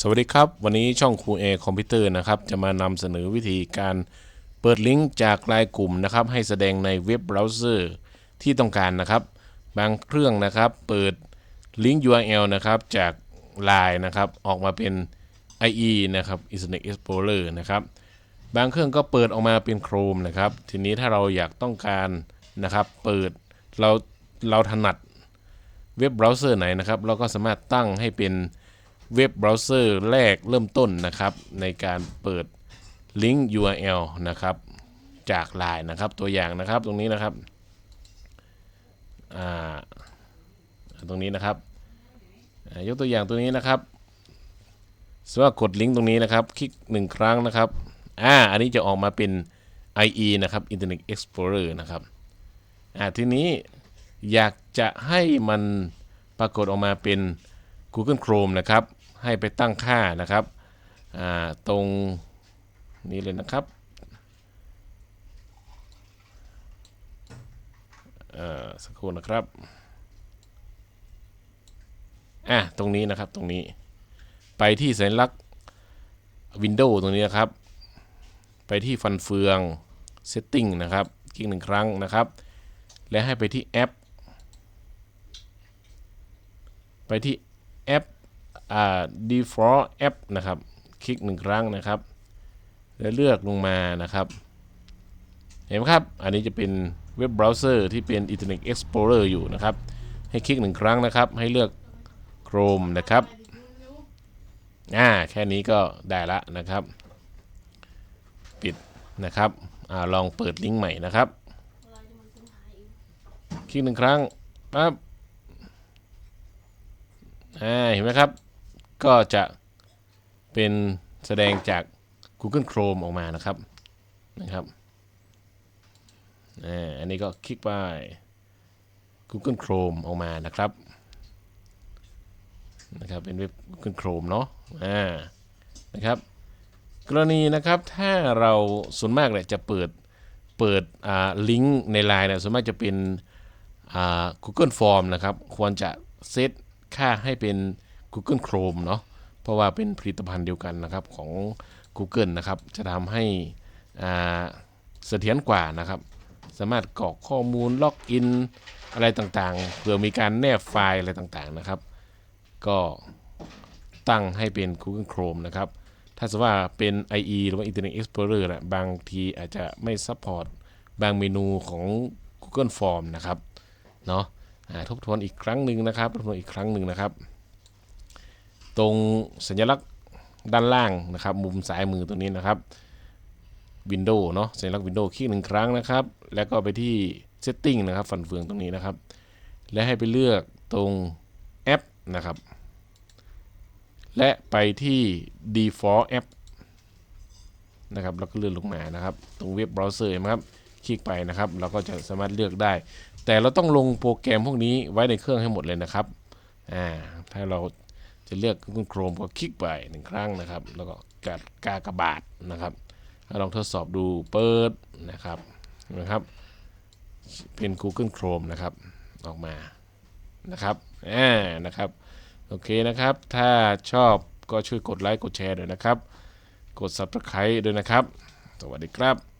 สวัสดีครับ วันนี้ช่องครูเอคอมพิวเตอร์นะครับ จะมานำเสนอวิธีการเปิดลิงก์จากไลน์กลุ่มนะครับ ให้แสดงในเว็บเบราว์เซอร์ที่ต้องการนะครับ บางเครื่องนะครับ เปิดลิงก์ URL นะครับ จากไลน์นะครับ ออกมาเป็น IE นะครับ Internet Explorer นะครับ บางเครื่องก็เปิดออกมาเป็น Chrome นะครับ ทีนี้ถ้าเราอยากต้องการนะครับ เปิดเราเราถนัดเว็บเบราว์เซอร์ไหนนะครับ เราก็สามารถตั้งให้เป็น เว็บเบราว์เซอร์แรกเริ่มต้นนะครับ ในการเปิดลิงก์ URL นะครับจากไลน์นะครับตัวอย่างนะครับตรงนี้นะครับอ่าตรงนี้นะครับยกตัวอย่างตัวนี้นะครับสมมติว่ากดลิงก์ตรงนี้นะครับ คลิกหนึ่งครั้งนะครับอ่าอันนี้จะออกมาเป็น IE นะครับ Internet Explorer นะครับอ่าทีนี้อยากจะให้มันปรากฏออกมาเป็น Google Chrome นะครับ ให้ไปตั้งค่านะครับตรงนี้เลยนะครับสักครู่นะครับอะตรงนี้นะครับตรงนี้ไปที่สัญลักษณ์ Windows ตรงนี้นะครับ ไปที่ฟันเฟือง Setting นะครับคลิกหนึ่งครั้งนะครับ และให้ไปที่แอป ไปที่แอป default app นะครับ คลิกหนึ่งครั้งนะครับ แล้วเลือกลงมานะครับ เห็นไหมครับ อันนี้จะเป็นเว็บเบราว์เซอร์ที่เป็น Internet Explorer อยู่นะครับ ให้คลิกหนึ่งครั้งนะครับ ให้เลือก Chrome นะครับ อ่า แค่นี้ก็ได้ละนะครับ ปิดนะครับ อ่า ลองเปิดลิงก์ใหม่นะครับ คลิกหนึ่งครั้งปั๊บอ่า เห็นไหมครับ ก็จะเป็นแสดงจาก Google Chrome ออกมานะครับนะครับอันนี้ก็คลิกไป Google Chrome ออกมานะครับนะครับเป็นเว็บ Google Chrome เนาะอ่านะครับ กรณีนะครับถ้าเราส่วนมากเนี่ยจะเปิดเปิดอ่าลิงก์ในไลน์เนี่ยส่วนมากจะเป็นอ่า Google Form นะครับ ควรจะเซตค่าให้เป็น Google Chrome เนาะเพราะว่าเป็นผลิตภัณฑ์เดียวกันนะครับของ Google นะครับ จะทำให้อ่าเสถียรกว่านะครับ สามารถกรอกข้อมูลล็อกอินอะไรต่างๆ เพื่อมีการแนบไฟล์อะไรต่างๆนะครับ ก็ตั้งให้เป็น Google Chrome นะครับ ถ้าสมมติว่าเป็น IE หรือว่า Internet Explorer นะบางทีอาจจะไม่ซัพพอร์ตบางเมนูของ Google Form นะครับ เนาะทบทวนอีกครั้งหนึ่งนะครับ ทบทวนอีกครั้งหนึ่งนะครับ ตรงสัญลักษณ์ด้านล่างนะครับ มุมซ้ายมือตรงนี้นะครับ Windows เนาะสัญลักษณ์ Windows คลิกหนึ่งครั้งนะครับ แล้วก็ไปที่ Setting นะครับฟันเฟืองตรงนี้นะครับ และให้ไปเลือกตรงแอปนะครับ และไปที่ Default App นะครับแล้วก็เลื่อนลงมานะครับ ตรงเว็บเบราว์เซอร์นะครับ คลิกไปนะครับ เราก็จะสามารถเลือกได้ แต่เราต้องลงโปรแกรมพวกนี้ไว้ในเครื่องให้หมดเลยนะครับอ่าถ้าเราะเลือก Google Chrome ก็คลิกไปหนึ่งครั้งนะครับ แล้วก็กัดกากบาทนะครับลองทดสอบดูเปิดนะครับนะครับ เป็น Google Chrome นะครับ ออกมานะครับอ่านะครับ โอเคนะครับ ถ้าชอบก็ช่วยกดไลค์กดแชร์ด้วยนะครับ กด Subscribe ด้วยนะครับ สวัสดีครับ